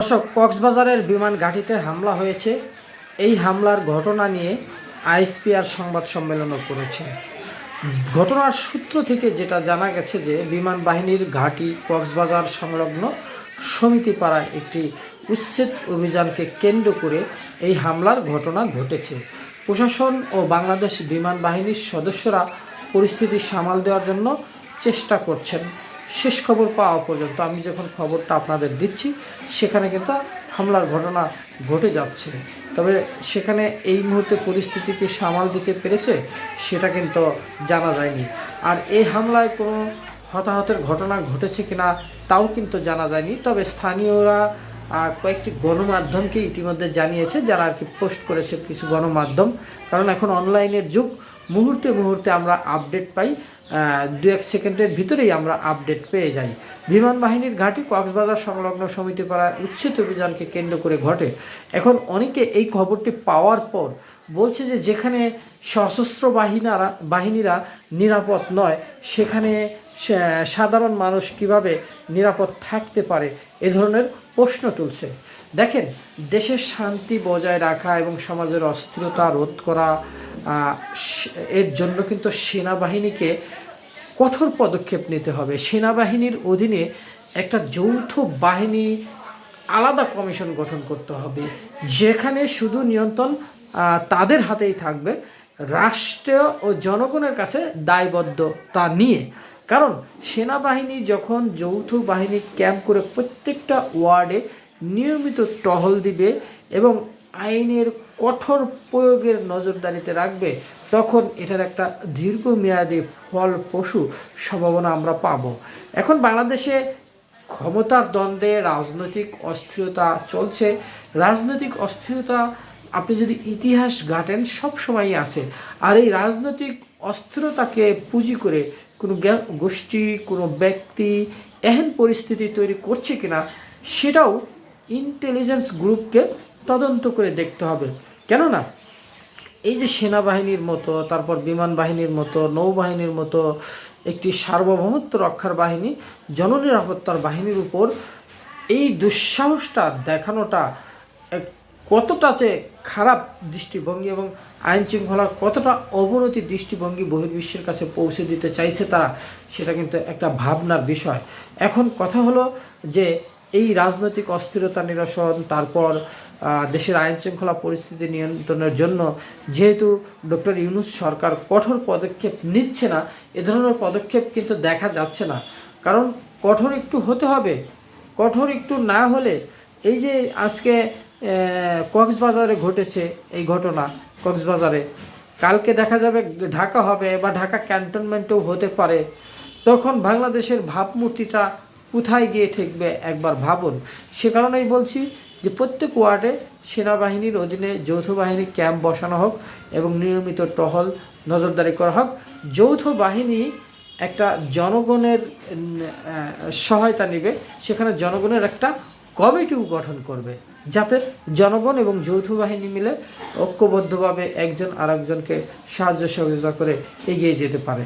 দর্শক, কক্সবাজারের বিমান ঘাঁটিতে হামলা হয়েছে। এই হামলার ঘটনা নিয়ে আইএসপিআর সংবাদ সম্মেলনও করেছে। ঘটনার সূত্র থেকে যেটা জানা গেছে যে, বিমান বাহিনীর ঘাঁটি কক্সবাজার সংলগ্ন সমিতিপাড়ায় একটি উচ্ছেদ অভিযানকে কেন্দ্র করে এই হামলার ঘটনা ঘটেছে। প্রশাসন ও বাংলাদেশ বিমান বাহিনীর সদস্যরা পরিস্থিতি সামাল দেওয়ার জন্য চেষ্টা করছেন। শেষ খবর পাওয়া পর্যন্ত আমি যখন খবরটা আপনাদের দিচ্ছি, সেখানে কিন্তু হামলার ঘটনা ঘটে যাচ্ছে। তবে সেখানে এই মুহূর্তে পরিস্থিতিকে সামাল দিতে পেরেছে, সেটা কিন্তু জানা যায়নি। আর এই হামলায় কোনো হতাহতের ঘটনা ঘটেছে কিনা, তাও কিন্তু জানা যায়নি। তবে স্থানীয়রা কয়েকটি গণমাধ্যমকে ইতিমধ্যে জানিয়েছে, যারা আর কি পোস্ট করেছে কিছু গণমাধ্যম। কারণ এখন অনলাইনের যুগ মুহূর্তে মুহূর্তে আমরা আপডেট পাই দু এক সেকেন্ডের ভিতরেই আমরা আপডেট পেয়ে যাই। বিমান বাহিনীর ঘাঁটি কক্সবাজার সংলগ্ন সমিতিপাড়ায় উচ্ছেদ অভিযানকে কেন্দ্র করে ঘটে। এখন অনেকে এই খবরটি পাওয়ার পর বলছে যে যেখানে সশস্ত্র বাহিনারা, বাহিনীরা নিরাপদ নয়, সেখানে সাধারণ মানুষ কীভাবে নিরাপদ থাকতে পারে, এ ধরনের প্রশ্ন তুলছে। দেখেন, দেশের শান্তি বজায় রাখা এবং সমাজের অস্থিরতা রোধ করা এর জন্য কিন্তু সেনাবাহিনীকে কঠোর পদক্ষেপ নিতে হবে। সেনাবাহিনীর অধীনে একটা যৌথ বাহিনী আলাদা কমিশন গঠন করতে হবে, যেখানে শুধু নিয়ন্ত্রণ তাদের হাতেই থাকবে, রাষ্ট্র ও জনগণের কাছে দায়বদ্ধতা নিয়ে। কারণ সেনাবাহিনী যখন যৌথ বাহিনী ক্যাম্প করে প্রত্যেকটা ওয়ার্ডে নিয়মিত টহল দিবে এবং আইনের কঠোর প্রয়োগের নজরদারিতে রাখবে, তখন এটার একটা দীর্ঘমেয়াদী ফল পশু সম্ভাবনা আমরা পাব। এখন বাংলাদেশে ক্ষমতার দ্বন্দ্বে রাজনৈতিক অস্থিরতা চলছে। রাজনৈতিক অস্থিরতা, আপনি যদি ইতিহাস ঘাটেন, সব সময়ই আছে। আর এই রাজনৈতিক অস্থিরতাকে পুঁজি করে কোনো গোষ্ঠী, কোনো ব্যক্তি এহেন পরিস্থিতি তৈরি করছে কিনা, সেটাও ইন্টেলিজেন্স গ্রুপকে তদন্ত করে দেখতে হবে। কেননা এই যে সেনাবাহিনীর মতো, তারপর বিমান বাহিনীর মতো, নৌবাহিনীর মতো একটি সার্বভৌমত্ব রক্ষার বাহিনী, জননিরাপত্তার বাহিনীর উপর এই দুঃসাহসটা দেখানোটা কতটা যে খারাপ দৃষ্টিভঙ্গি এবং আইন শৃঙ্খলার কতটা অবনতি দৃষ্টিভঙ্গি বহির্বিশ্বের কাছে পৌঁছে দিতে চাইছে তারা, সেটা কিন্তু একটা ভাবনার বিষয়। এখন কথা হলো যে এই রাজনৈতিক অস্থিরতা নিরসন, তারপর দেশের আইন শৃঙ্খলা পরিস্থিতি নিয়ন্ত্রণের জন্য যেহেতু ডক্টর ইউনুস সরকার কঠোর পদক্ষেপ নিচ্ছে না, এ ধরনের পদক্ষেপ কিন্তু দেখা যাচ্ছে না। কারণ কঠোর একটু হতে হবে, কঠোর একটু না হলে এই যে আজকে কক্সবাজারে ঘটেছে এই ঘটনা কক্সবাজারে, কালকে দেখা যাবে ঢাকা হবে বা ঢাকা ক্যান্টনমেন্টেও হতে পারে। তখন বাংলাদেশের ভাবমূর্তিটা কোথায় গিয়ে ঠেকবে একবার ভাবুন। সে কারণেই বলছি যে প্রত্যেক ওয়ার্ডে সেনাবাহিনীর অধীনে যৌথ বাহিনী ক্যাম্প বসানো হোক এবং নিয়মিত টহল নজরদারি করা হোক। যৌথ বাহিনী একটা জনগণের সহায়তা নেবে। সেখানে জনগণের একটা কমিটিও গঠন করবে। যাতে জনগণ এবং যৌথ বাহিনী মিলে ঐক্যবদ্ধভাবে একজন আরেকজনকে সাহায্য সহযোগিতা করে এগিয়ে যেতে পারে।